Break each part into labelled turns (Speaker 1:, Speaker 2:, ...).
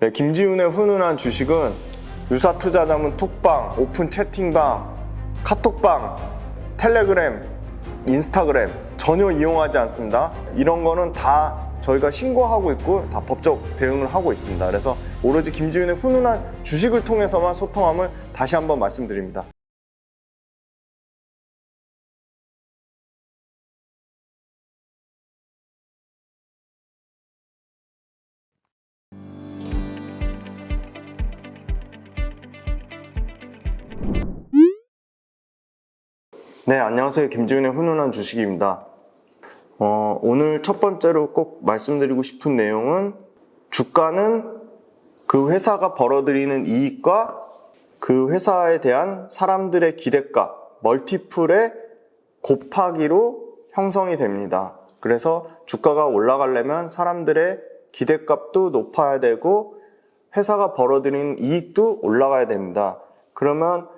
Speaker 1: 네, 김지훈의 훈훈한 주식은 유사 투자자문 톡방, 오픈 채팅방, 카톡방, 텔레그램, 인스타그램 전혀 이용하지 않습니다. 이런 거는 다 저희가 신고하고 있고 다 법적 대응을 하고 있습니다. 그래서 오로지 김지훈의 훈훈한 주식을 통해서만 소통함을 다시 한번 말씀드립니다. 네, 안녕하세요. 김지훈의 훈훈한 주식입니다. 어, 오늘 첫 번째로 꼭 말씀드리고 싶은 내용은 주가는 그 회사가 벌어들이는 이익과 그 회사에 대한 사람들의 기대값, 멀티플의 곱하기로 형성이 됩니다. 그래서 주가가 올라가려면 사람들의 기대값도 높아야 되고 회사가 벌어들이는 이익도 올라가야 됩니다. 그러면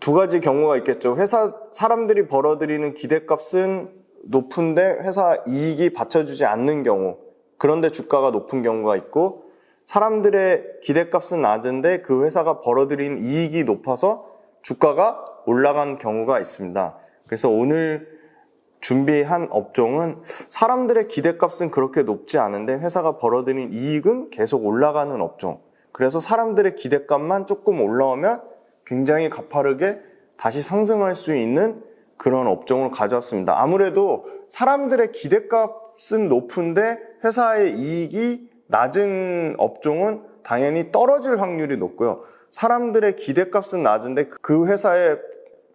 Speaker 1: 두 가지 경우가 있겠죠. 회사 사람들이 벌어들이는 기대값은 높은데 회사 이익이 받쳐주지 않는 경우. 그런데 주가가 높은 경우가 있고 사람들의 기대값은 낮은데 그 회사가 벌어들인 이익이 높아서 주가가 올라간 경우가 있습니다. 그래서 오늘 준비한 업종은 사람들의 기대값은 그렇게 높지 않은데 회사가 벌어들인 이익은 계속 올라가는 업종. 그래서 사람들의 기대값만 조금 올라오면 굉장히 가파르게 다시 상승할 수 있는 그런 업종을 가져왔습니다. 아무래도 사람들의 기대값은 높은데 회사의 이익이 낮은 업종은 당연히 떨어질 확률이 높고요. 사람들의 기대값은 낮은데 그 회사의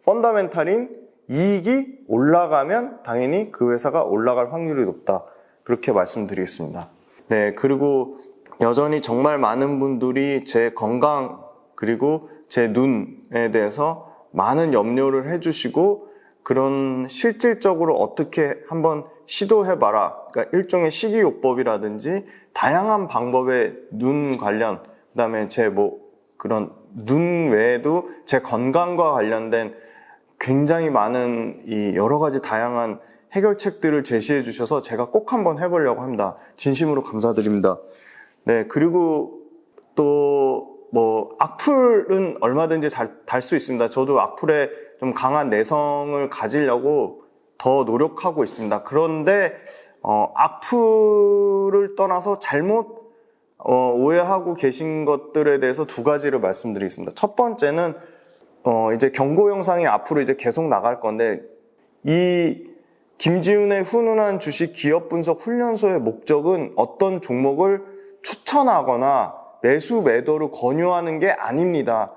Speaker 1: 펀더멘탈인 이익이 올라가면 당연히 그 회사가 올라갈 확률이 높다. 그렇게 말씀드리겠습니다. 네, 그리고 여전히 정말 많은 분들이 제 건강 그리고 제 눈에 대해서 많은 염려를 해주시고 그런 실질적으로 어떻게 한번 시도해봐라. 그러니까 일종의 식이요법이라든지 다양한 방법의 눈 관련, 그 다음에 제 뭐 그런 눈 외에도 제 건강과 관련된 굉장히 많은 이 여러 가지 다양한 해결책들을 제시해 주셔서 제가 꼭 한번 해보려고 합니다. 진심으로 감사드립니다. 네, 그리고 또 뭐 악플은 얼마든지 달 수 있습니다. 저도 악플에 좀 강한 내성을 가지려고 더 노력하고 있습니다. 그런데 어, 악플을 떠나서 잘못 어, 오해하고 계신 것들에 대해서 두 가지를 말씀드리겠습니다. 첫 번째는 어, 이제 경고 영상이 앞으로 이제 계속 나갈 건데 이 김지훈의 훈훈한 주식 기업 분석 훈련소의 목적은 어떤 종목을 추천하거나 매수 매도를 권유하는 게 아닙니다.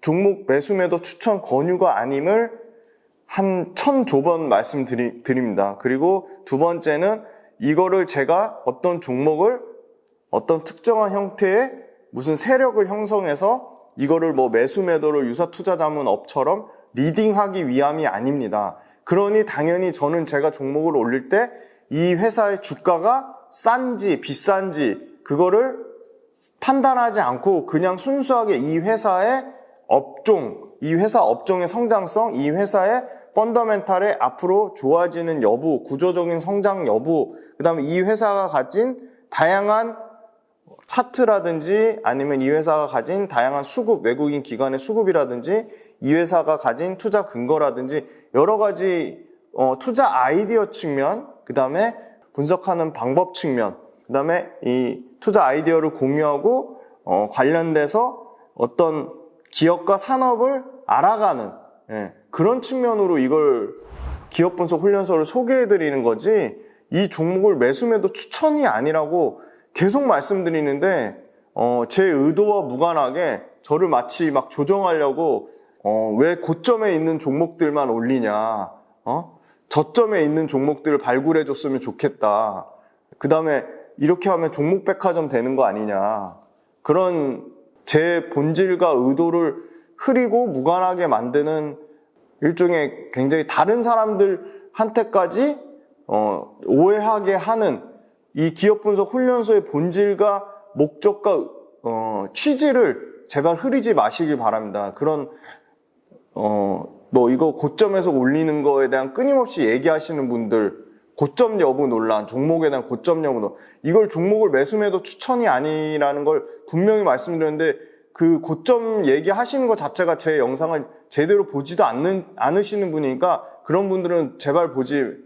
Speaker 1: 종목 매수 매도 추천 권유가 아님을 한 천 조 번 말씀드립니다. 그리고 두 번째는 이거를 제가 어떤 종목을 어떤 특정한 형태의 무슨 세력을 형성해서 이거를 뭐 매수 매도를 유사 투자 자문 업처럼 리딩하기 위함이 아닙니다. 그러니 당연히 저는 제가 종목을 올릴 때 이 회사의 주가가 싼지 비싼지 그거를 판단하지 않고 그냥 순수하게 이 회사의 업종, 이 회사 업종의 성장성, 이 회사의 펀더멘탈의 앞으로 좋아지는 여부, 구조적인 성장 여부, 그 다음에 이 회사가 가진 다양한 차트라든지 아니면 이 회사가 가진 다양한 수급, 외국인 기관의 수급이라든지 이 회사가 가진 투자 근거라든지 여러 가지 어, 투자 아이디어 측면, 그 다음에 분석하는 방법 측면, 그 다음에 이 투자 아이디어를 공유하고 어, 관련돼서 어떤 기업과 산업을 알아가는 예, 그런 측면으로 이걸 기업 분석 훈련소를 소개해 드리는 거지 이 종목을 매수 매도 추천이 아니라고 계속 말씀드리는데 어, 제 의도와 무관하게 저를 마치 막 조정하려고 어, 왜 고점에 있는 종목들만 올리냐 어? 저점에 있는 종목들을 발굴해 줬으면 좋겠다 그 다음에 이렇게 하면 종목 백화점 되는 거 아니냐 그런 제 본질과 의도를 흐리고 무관하게 만드는 일종의 굉장히 다른 사람들한테까지 어, 오해하게 하는 이 기업 분석 훈련소의 본질과 목적과 어, 취지를 제발 흐리지 마시길 바랍니다. 그런 어, 뭐 이거 고점에서 올리는 거에 대한 끊임없이 얘기하시는 분들 고점 여부 논란, 종목에 대한 고점 여부 논란. 이걸 종목을 매수매도 추천이 아니라는 걸 분명히 말씀드렸는데 그 고점 얘기하시는 것 자체가 제 영상을 제대로 보지도 않는, 않으시는 분이니까 그런 분들은 제발 보지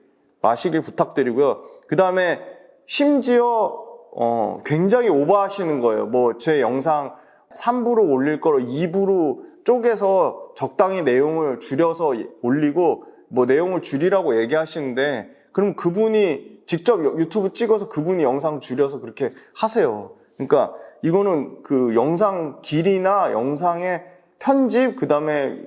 Speaker 1: 마시길 부탁드리고요. 그 다음에 심지어 어, 굉장히 오버하시는 거예요. 뭐 제 영상 3부로 올릴 거로 2부로 쪼개서 적당히 내용을 줄여서 올리고 뭐 내용을 줄이라고 얘기하시는데 그럼 그분이 직접 유튜브 찍어서 그분이 영상 줄여서 그렇게 하세요. 그러니까 이거는 그 영상 길이나 영상의 편집 그 다음에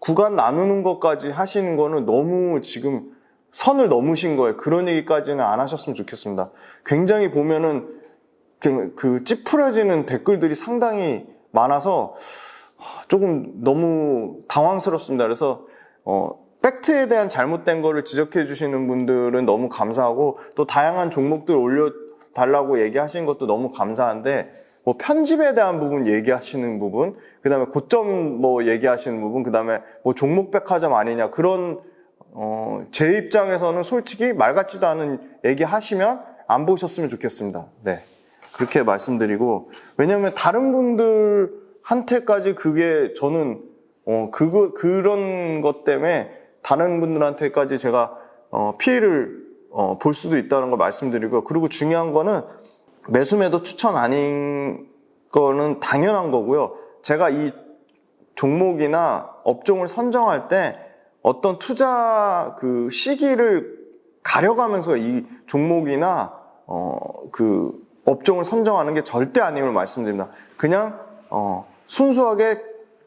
Speaker 1: 구간 나누는 것까지 하시는 거는 너무 지금 선을 넘으신 거예요. 그런 얘기까지는 안 하셨으면 좋겠습니다. 굉장히 보면은 그, 그 찌푸려지는 댓글들이 상당히 많아서 조금 너무 당황스럽습니다. 그래서 어, 팩트에 대한 잘못된 거를 지적해 주시는 분들은 너무 감사하고 또 다양한 종목들 올려 달라고 얘기하시는 것도 너무 감사한데 뭐 편집에 대한 부분 얘기하시는 부분, 그다음에 고점 뭐 얘기하시는 부분, 그다음에 뭐 종목 백화점 아니냐 그런 어, 제 입장에서는 솔직히 말 같지도 않은 얘기 하시면 안 보셨으면 좋겠습니다. 네. 그렇게 말씀드리고, 왜냐면 다른 분들한테까지 그게 저는, 어, 그거, 그런 것 때문에 다른 분들한테까지 제가, 어, 피해를, 어, 볼 수도 있다는 걸 말씀드리고, 그리고 중요한 거는 매수매도 추천 아닌 거는 당연한 거고요. 제가 이 종목이나 업종을 선정할 때 어떤 투자 그 시기를 가려가면서 이 종목이나 어 그 업종을 선정하는 게 절대 아님을 말씀드립니다. 그냥 어 순수하게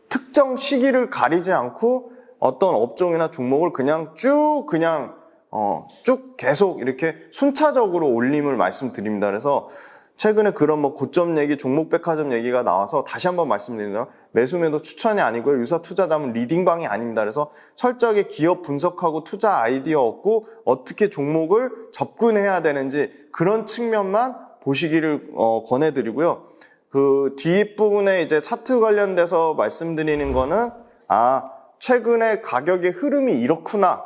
Speaker 1: 특정 시기를 가리지 않고 어떤 업종이나 종목을 그냥 쭉 그냥 어 쭉 계속 이렇게 순차적으로 올림을 말씀드립니다. 그래서 최근에 그런 뭐 고점 얘기, 종목 백화점 얘기가 나와서 다시 한번 말씀드리면 매수매도 추천이 아니고요. 유사 투자자문 리딩방이 아닙니다. 그래서 철저하게 기업 분석하고 투자 아이디어 얻고 어떻게 종목을 접근해야 되는지 그런 측면만 보시기를 어, 권해드리고요. 그 뒷부분에 이제 차트 관련돼서 말씀드리는 거는 아 최근에 가격의 흐름이 이렇구나.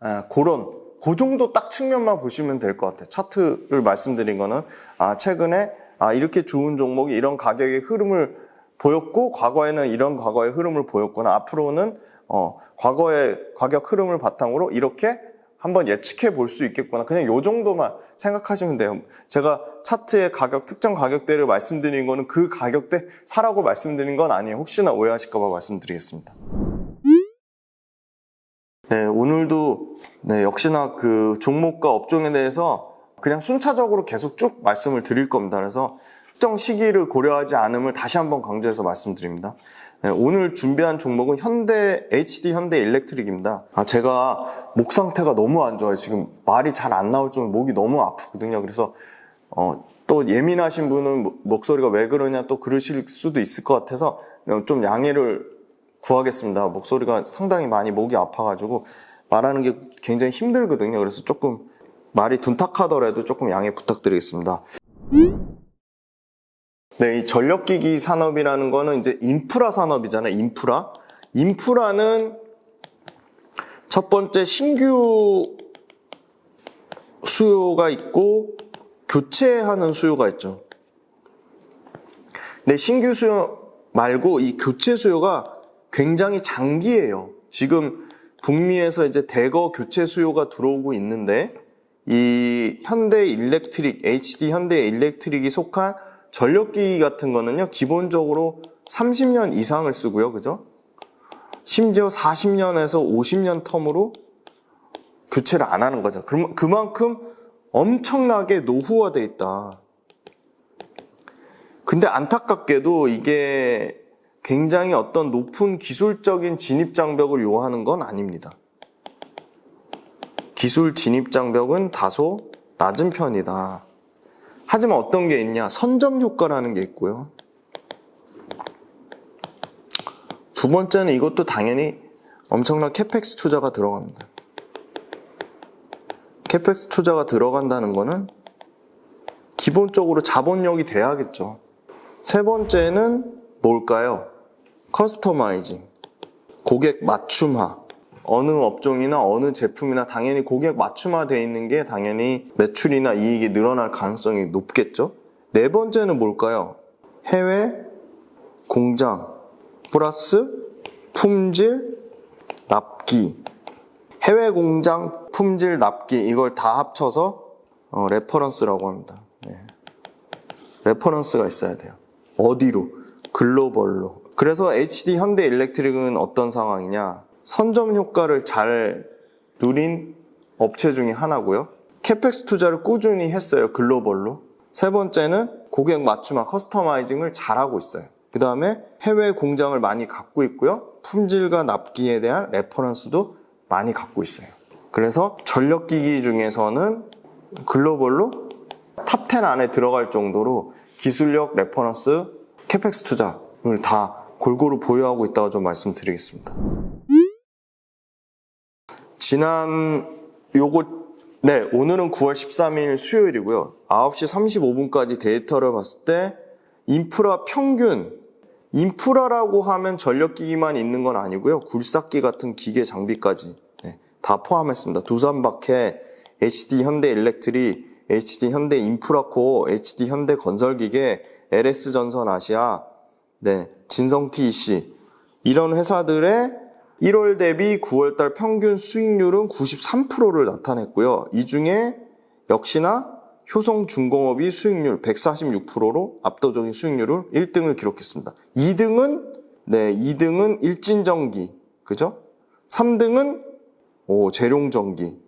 Speaker 1: 아, 그런 그 정도 딱 측면만 보시면 될 것 같아요. 차트를 말씀드린 거는 아 최근에 아 이렇게 좋은 종목이 이런 가격의 흐름을 보였고 과거에는 이런 과거의 흐름을 보였구나. 앞으로는 어 과거의 가격 흐름을 바탕으로 이렇게 한번 예측해 볼 수 있겠구나. 그냥 요 정도만 생각하시면 돼요. 제가 차트의 가격 특정 가격대를 말씀드린 거는 그 가격대 사라고 말씀드린 건 아니에요. 혹시나 오해하실까 봐 말씀드리겠습니다 네, 오늘도 네, 역시나 그 종목과 업종에 대해서 그냥 순차적으로 계속 쭉 말씀을 드릴 겁니다. 그래서 특정 시기를 고려하지 않음을 다시 한번 강조해서 말씀드립니다. 네, 오늘 준비한 종목은 현대 HD 현대 일렉트릭입니다. 아, 제가 목 상태가 너무 안 좋아요. 지금 말이 잘 안 나올 정도로 목이 너무 아프거든요. 그래서 어, 또 예민하신 분은 목- 목소리가 왜 그러냐 또 그러실 수도 있을 것 같아서 좀 양해를 구하겠습니다. 목소리가 상당히 많이 목이 아파가지고 말하는 게 굉장히 힘들거든요. 그래서 조금 말이 둔탁하더라도 조금 양해 부탁드리겠습니다. 네, 이 전력기기 산업이라는 거는 이제 인프라 산업이잖아요. 인프라. 인프라는 첫 번째 신규 수요가 있고 교체하는 수요가 있죠. 네, 신규 수요 말고 이 교체 수요가 굉장히 장기예요. 지금 북미에서 이제 대거 교체 수요가 들어오고 있는데 이 현대 일렉트릭, HD 현대 일렉트릭이 속한 전력기기 같은 거는요, 기본적으로 30년 이상을 쓰고요. 그죠? 심지어 40년에서 50년 텀으로 교체를 안 하는 거죠. 그럼 그만큼 엄청나게 노후화돼 있다. 근데 안타깝게도 이게 굉장히 어떤 높은 기술적인 진입 장벽을 요하는 건 아닙니다. 기술 진입 장벽은 다소 낮은 편이다. 하지만 어떤 게 있냐? 선점 효과라는 게 있고요. 두 번째는 이것도 당연히 엄청난 캐펙스 투자가 들어갑니다. 캐펙스 투자가 들어간다는 거는 기본적으로 자본력이 돼야겠죠. 세 번째는 뭘까요? 커스터마이징. 고객 맞춤화. 어느 업종이나 어느 제품이나 당연히 고객 맞춤화되어 있는 게 당연히 매출이나 이익이 늘어날 가능성이 높겠죠. 네 번째는 뭘까요? 해외 공장 플러스 품질 납기 해외 공장 품질 납기 이걸 다 합쳐서 어, 레퍼런스라고 합니다. 네. 레퍼런스가 있어야 돼요. 어디로? 글로벌로. 그래서 HD 현대 일렉트릭은 어떤 상황이냐? 선점 효과를 잘 누린 업체 중에 하나고요. 캐펙스 투자를 꾸준히 했어요. 글로벌로. 세 번째는 고객 맞춤화 커스터마이징을 잘하고 있어요. 그 다음에 해외 공장을 많이 갖고 있고요. 품질과 납기에 대한 레퍼런스도 많이 갖고 있어요. 그래서 전력기기 중에서는 글로벌로 탑10 안에 들어갈 정도로 기술력, 레퍼런스, 캐펙스 투자를 다 골고루 보유하고 있다고 좀 말씀드리겠습니다. 지난 요거 네 오늘은 9월 13일 수요일이고요. 9시 35분까지 데이터를 봤을 때 인프라 평균 인프라라고 하면 전력기기만 있는 건 아니고요. 굴삭기 같은 기계 장비까지 네, 다 포함했습니다. 두산박해, HD 현대 일렉트리, HD 현대 인프라코어, HD 현대 건설기계, LS 전선 아시아, 네, 진성 TEC 이런 회사들의 1월 대비 9월달 평균 수익률은 93%를 나타냈고요. 이 중에 역시나 효성중공업이 수익률 146%로 압도적인 수익률을 1등을 기록했습니다. 2등은 네, 2등은 일진전기, 그죠? 3등은 오, 재룡전기.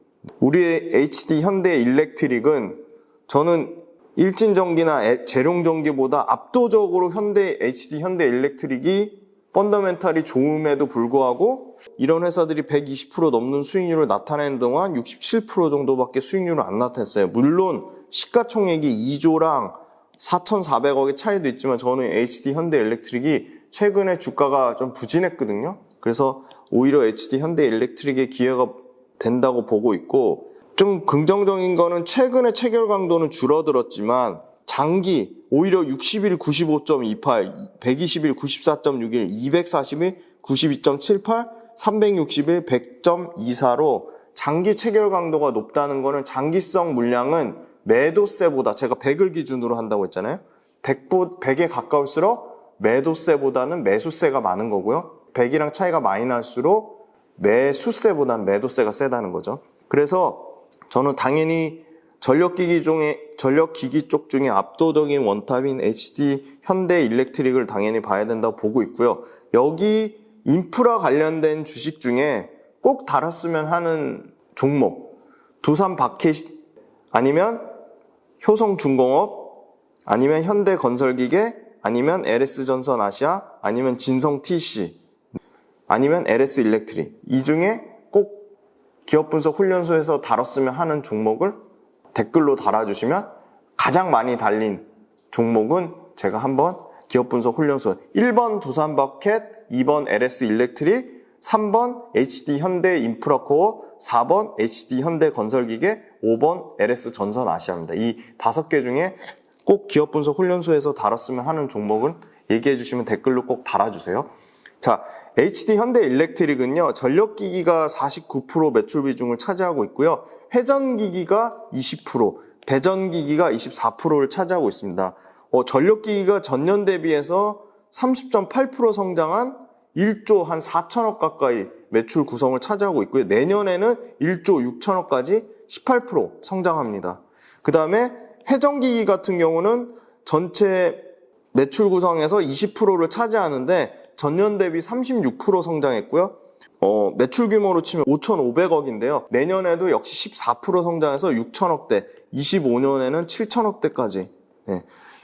Speaker 1: 우리의 HD 현대 일렉트릭은 저는 일진전기나 에- 재룡전기보다 압도적으로 현대 HD 현대 일렉트릭이 펀더멘탈이 좋음에도 불구하고 이런 회사들이 120% 넘는 수익률을 나타내는 동안 67% 정도밖에 수익률을 안 나타냈어요. 물론 시가총액이 2조랑 4,400억의 차이도 있지만 저는 HD 현대 일렉트릭이 최근에 주가가 좀 부진했거든요. 그래서 오히려 HD 현대 일렉트릭의 기회가 된다고 보고 있고 좀 긍정적인 거는 최근에 체결 강도는 줄어들었지만 장기 오히려 60일 95.28, 120일 94.61, 240일 92.78, 360일 100.24로 장기 체결 강도가 높다는 거는 장기성 물량은 매도세보다 제가 100을 기준으로 한다고 했잖아요. 100보, 100에 가까울수록 매도세보다는 매수세가 많은 거고요. 100이랑 차이가 많이 날수록 매수세보다는 매도세가 세다는 거죠. 그래서 저는 당연히 전력기기 중에 전력기기 쪽 중에 압도적인 원탑인 HD 현대 일렉트릭을 당연히 봐야 된다고 보고 있고요. 여기 인프라 관련된 주식 중에 꼭 달았으면 하는 종목 두산 바켓 아니면 효성중공업 아니면 현대건설기계 아니면 LS전선 아시아 아니면 진성 TC 아니면 LS 일렉트릭 이 중에 꼭 기업 분석 훈련소에서 다뤘으면 하는 종목을 댓글로 달아주시면 가장 많이 달린 종목은 제가 한번 기업 분석 훈련소 1번 두산버켓, 2번 LS 일렉트릭, 3번 HD 현대 인프라코어, 4번 HD 현대 건설기계, 5번 LS 전선 아시아입니다. 이 다섯 개 중에 꼭 기업 분석 훈련소에서 다뤘으면 하는 종목은 얘기해 주시면 댓글로 꼭 달아주세요. 자, HD 현대 일렉트릭은요, 전력기기가 49% 매출 비중을 차지하고 있고요. 회전기기가 20%, 배전기기가 24%를 차지하고 있습니다. 어, 전력기기가 전년 대비해서 30.8% 성장한 1조 한 4천억 가까이 매출 구성을 차지하고 있고요. 내년에는 1조 6천억까지 18% 성장합니다. 그 다음에 회전기기 같은 경우는 전체 매출 구성에서 20%를 차지하는데 전년 대비 36% 성장했고요. 어, 매출 규모로 치면 5,500억인데요. 내년에도 역시 14% 성장해서 6천억대, 25년에는 7천억대까지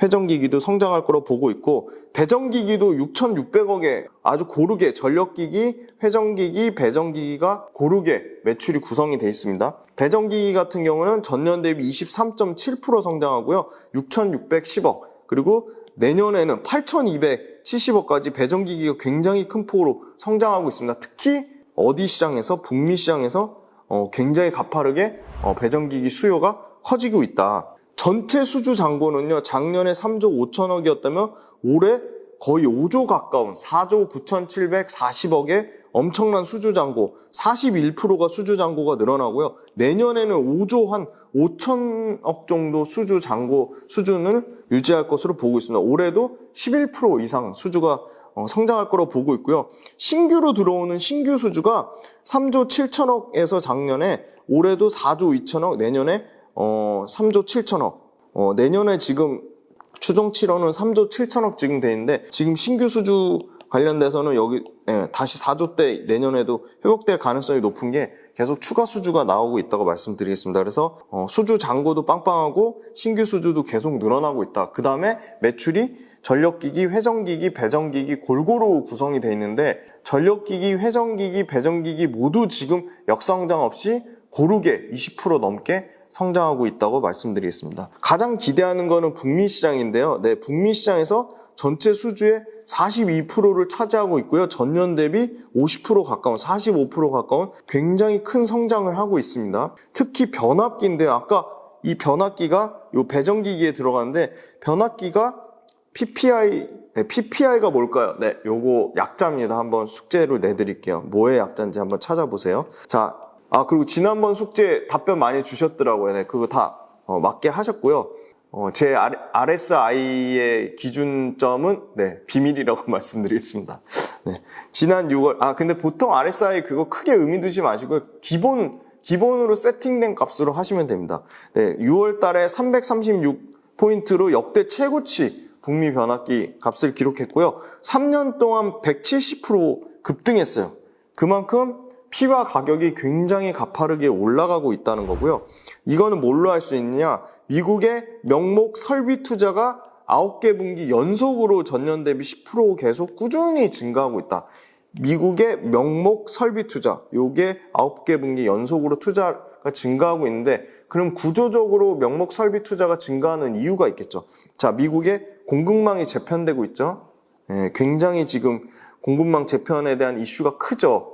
Speaker 1: 회전기기도 성장할 거로 보고 있고 배전기기도 6,600억에 아주 고르게 전력기기, 회전기기, 배전기기가 고르게 매출이 구성이 되어 있습니다. 배전기기 같은 경우는 전년 대비 23.7% 성장하고요. 6,610억 그리고 내년에는 8,270억까지 배전기기가 굉장히 큰 폭으로 성장하고 있습니다. 특히 어디 시장에서 북미 시장에서 어, 굉장히 가파르게 어, 배전기기 수요가 커지고 있다. 전체 수주 잔고는요 작년에 3조 5천억이었다면 올해 거의 5조 가까운 4조 9,740억의 엄청난 수주 잔고 41%가 수주 잔고가 늘어나고요. 내년에는 5조 한 5천억 정도 수주 잔고 수준을 유지할 것으로 보고 있습니다. 올해도 11% 이상 수주가 어, 성장할 거로 보고 있고요. 신규로 들어오는 신규 수주가 3조 7천억에서 작년에 올해도 4조 2천억, 내년에 어, 3조 7천억. 어, 내년에 지금 추정치로는 3조 7천억 지금 돼 있는데 지금 신규 수주 관련돼서는 여기 예, 다시 4조 대 내년에도 회복될 가능성이 높은 게 계속 추가 수주가 나오고 있다고 말씀드리겠습니다. 그래서 어, 수주 잔고도 빵빵하고 신규 수주도 계속 늘어나고 있다. 그 다음에 매출이 전력기기, 회전기기, 배전기기 골고루 구성이 돼 있는데 전력기기, 회전기기, 배전기기 모두 지금 역성장 없이 고르게 20% 넘게 성장하고 있다고 말씀드리겠습니다. 가장 기대하는 거는 북미 시장인데요. 네, 북미 시장에서 전체 수주의 42%를 차지하고 있고요. 전년 대비 50% 가까운, 45% 가까운 굉장히 큰 성장을 하고 있습니다. 특히 변압기인데요. 아까 이 변압기가 요 배전기기에 들어가는데 변압기가 PPI, 네, PPI가 뭘까요? 네, 요거 약자입니다. 한번 숙제로 내드릴게요. 뭐의 약자인지 한번 찾아보세요. 자, 아, 그리고 지난번 숙제 답변 많이 주셨더라고요. 네, 그거 다 어, 맞게 하셨고요. 어, 제 RSI의 기준점은 네, 비밀이라고 말씀드리겠습니다. 네, 지난 6월, 아, 근데 보통 RSI 그거 크게 의미 두지 마시고요. 기본, 기본으로 세팅된 값으로 하시면 됩니다. 네, 6월 달에 336 포인트로 역대 최고치 북미 변압기 값을 기록했고요. 3년 동안 170% 급등했어요. 그만큼 피와 가격이 굉장히 가파르게 올라가고 있다는 거고요. 이거는 뭘로 할수 있느냐? 미국의 명목 설비 투자가 9개 분기 연속으로 전년 대비 10% 계속 꾸준히 증가하고 있다. 미국의 명목 설비 투자, 요게 9개 분기 연속으로 투자가 증가하고 있는데, 그럼 구조적으로 명목 설비 투자가 증가하는 이유가 있겠죠. 자, 미국의 공급망이 재편되고 있죠. 예, 굉장히 지금 공급망 재편에 대한 이슈가 크죠.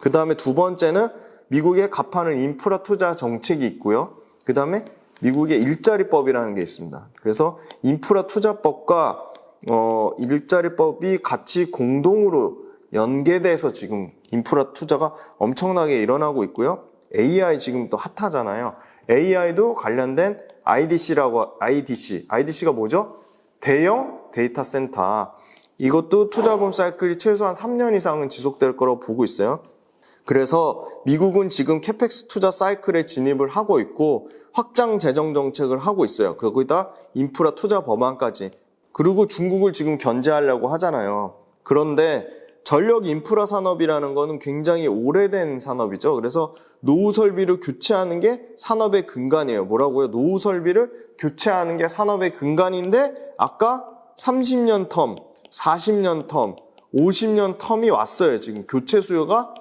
Speaker 1: 그 다음에 두 번째는 미국의 가파른 인프라 투자 정책이 있고요. 그 다음에 미국의 일자리법이라는 게 있습니다. 그래서 인프라 투자법과 어, 일자리법이 같이 공동으로 연계돼서 지금 인프라 투자가 엄청나게 일어나고 있고요. AI 지금 또 핫하잖아요. AI도 관련된 IDC라고 IDC, IDC가 뭐죠? 대형 데이터 센터. 이것도 투자금 사이클이 최소한 3년 이상은 지속될 거라고 보고 있어요. 그래서 미국은 지금 캐펙스 투자 사이클에 진입을 하고 있고 확장 재정 정책을 하고 있어요. 거기다 인프라 투자 법안까지. 그리고 중국을 지금 견제하려고 하잖아요. 그런데 전력 인프라 산업이라는 거는 굉장히 오래된 산업이죠. 그래서 노후 설비를 교체하는 게 산업의 근간이에요. 뭐라고요? 노후 설비를 교체하는 게 산업의 근간인데 아까 30년 텀, 40년 텀, 50년 텀이 왔어요. 지금 교체 수요가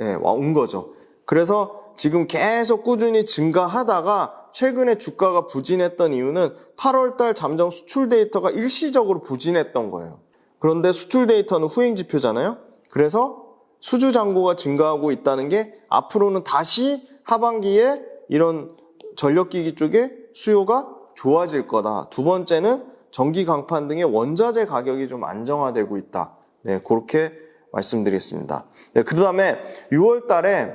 Speaker 1: 예, 온 거죠. 그래서 지금 계속 꾸준히 증가하다가 최근에 주가가 부진했던 이유는 8월달 잠정 수출 데이터가 일시적으로 부진했던 거예요. 그런데 수출 데이터는 후행 지표잖아요. 그래서 수주 잔고가 증가하고 있다는 게 앞으로는 다시 하반기에 이런 전력기기 쪽에 수요가 좋아질 거다. 두 번째는 전기 강판 등의 원자재 가격이 좀 안정화되고 있다. 네, 그렇게 말씀드리겠습니다. 네, 그 다음에 6월 달에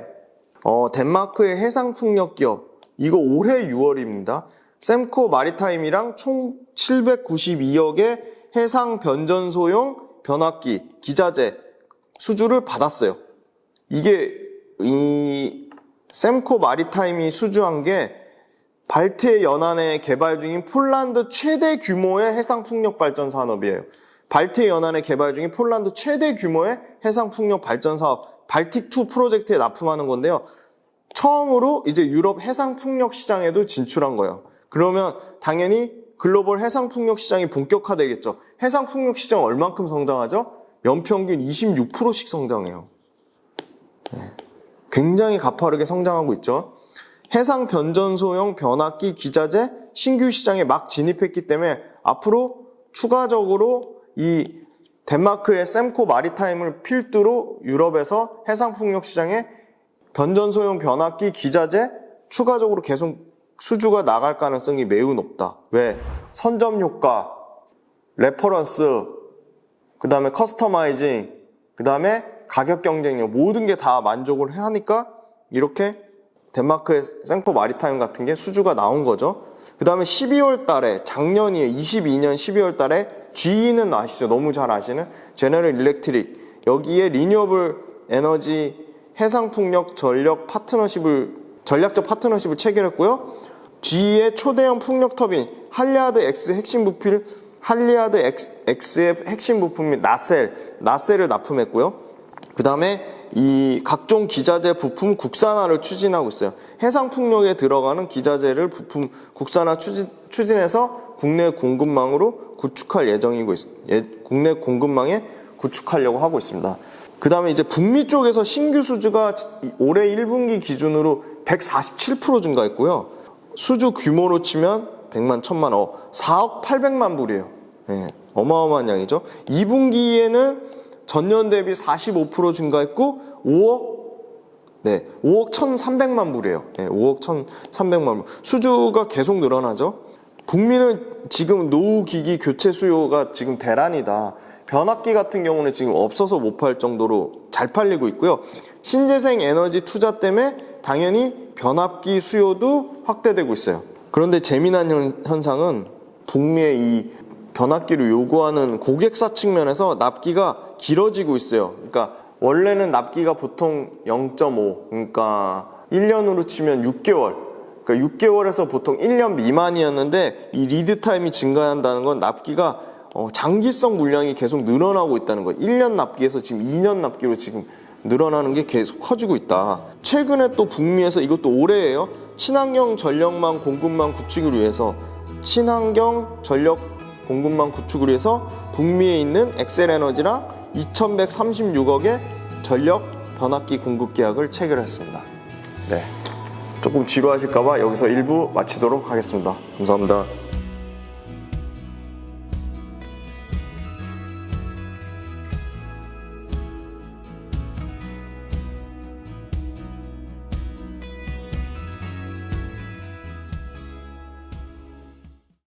Speaker 1: 어, 덴마크의 해상풍력 기업 이거 올해 6월입니다. 샘코 마리타임이랑 총 792억의 해상 변전소용 변압기 기자재 수주를 받았어요. 이게 이 샘코 마리타임이 수주한 게 발트해 연안에 개발 중인 폴란드 최대 규모의 해상 풍력 발전 산업이에요. 발트해 연안에 개발 중인 폴란드 최대 규모의 해상 풍력 발전 사업 발틱2 프로젝트에 납품하는 건데요. 처음으로 이제 유럽 해상 풍력 시장에도 진출한 거예요. 그러면 당연히 글로벌 해상 풍력 시장이 본격화되겠죠. 해상 풍력 시장 얼만큼 성장하죠? 연평균 26%씩 성장해요. 네. 굉장히 가파르게 성장하고 있죠. 해상 변전소형 변압기 기자재 신규 시장에 막 진입했기 때문에 앞으로 추가적으로 이 덴마크의 샘코 마리타임을 필두로 유럽에서 해상 풍력 시장에 변전소형 변압기 기자재 추가적으로 계속 수주가 나갈 가능성이 매우 높다. 왜? 선점 효과, 레퍼런스, 그 다음에 커스터마이징, 그 다음에 가격 경쟁력 모든 게 다 만족을 하니까 이렇게 덴마크의 생포 마리타임 같은 게 수주가 나온 거죠. 그 다음에 12월 달에 작년이에 22년 12월 달에 GE는 아시죠? 너무 잘 아시는 제너럴 일렉트릭 여기에 리뉴어블 에너지 해상 풍력 전력 파트너십을 전략적 파트너십을 체결했고요. GE의 초대형 풍력 터빈 할리아드 X 핵심 부필 할리아드 X, X의 핵심 부품 및 나셀 나셀을 납품했고요. 그 다음에 이 각종 기자재 부품 국산화를 추진하고 있어요. 해상 풍력에 들어가는 기자재를 부품 국산화 추진, 추진해서 국내 공급망으로 구축할 예정이고 있, 예, 국내 공급망에 구축하려고 하고 있습니다. 그 다음에 이제 북미 쪽에서 신규 수주가 올해 1분기 기준으로 147% 증가했고요. 수주 규모로 치면 100만, 1000만, 어, 4억 800만 불이에요. 예, 어마어마한 양이죠. 2분기에는 전년 대비 45% 증가했고 5억 네, 5억 1,300만 불이에요. 네, 5억 1,300만 불. 수주가 계속 늘어나죠. 북미는 지금 노후 기기 교체 수요가 지금 대란이다. 변압기 같은 경우는 지금 없어서 못 팔 정도로 잘 팔리고 있고요. 신재생 에너지 투자 때문에 당연히 변압기 수요도 확대되고 있어요. 그런데 재미난 현, 현상은 북미의 이 변압기를 요구하는 고객사 측면에서 납기가 길어지고 있어요. 그러니까 원래는 납기가 보통 0.5, 그러니까 1년으로 치면 6개월. 그러니까 6개월에서 보통 1년 미만이었는데 이 리드 타임이 증가한다는 건 납기가 어, 장기성 물량이 계속 늘어나고 있다는 거예요. 1년 납기에서 지금 2년 납기로 지금 늘어나는 게 계속 커지고 있다. 최근에 또 북미에서 이것도 올해예요. 친환경 전력망 공급망 구축을 위해서 친환경 전력 공급망 구축을 위해서 북미에 있는 엑셀 에너지랑 2,136억의 전력 변압기 공급 계약을 체결했습니다. 네. 조금 지루하실까봐 여기서 1부 마치도록 하겠습니다. 감사합니다.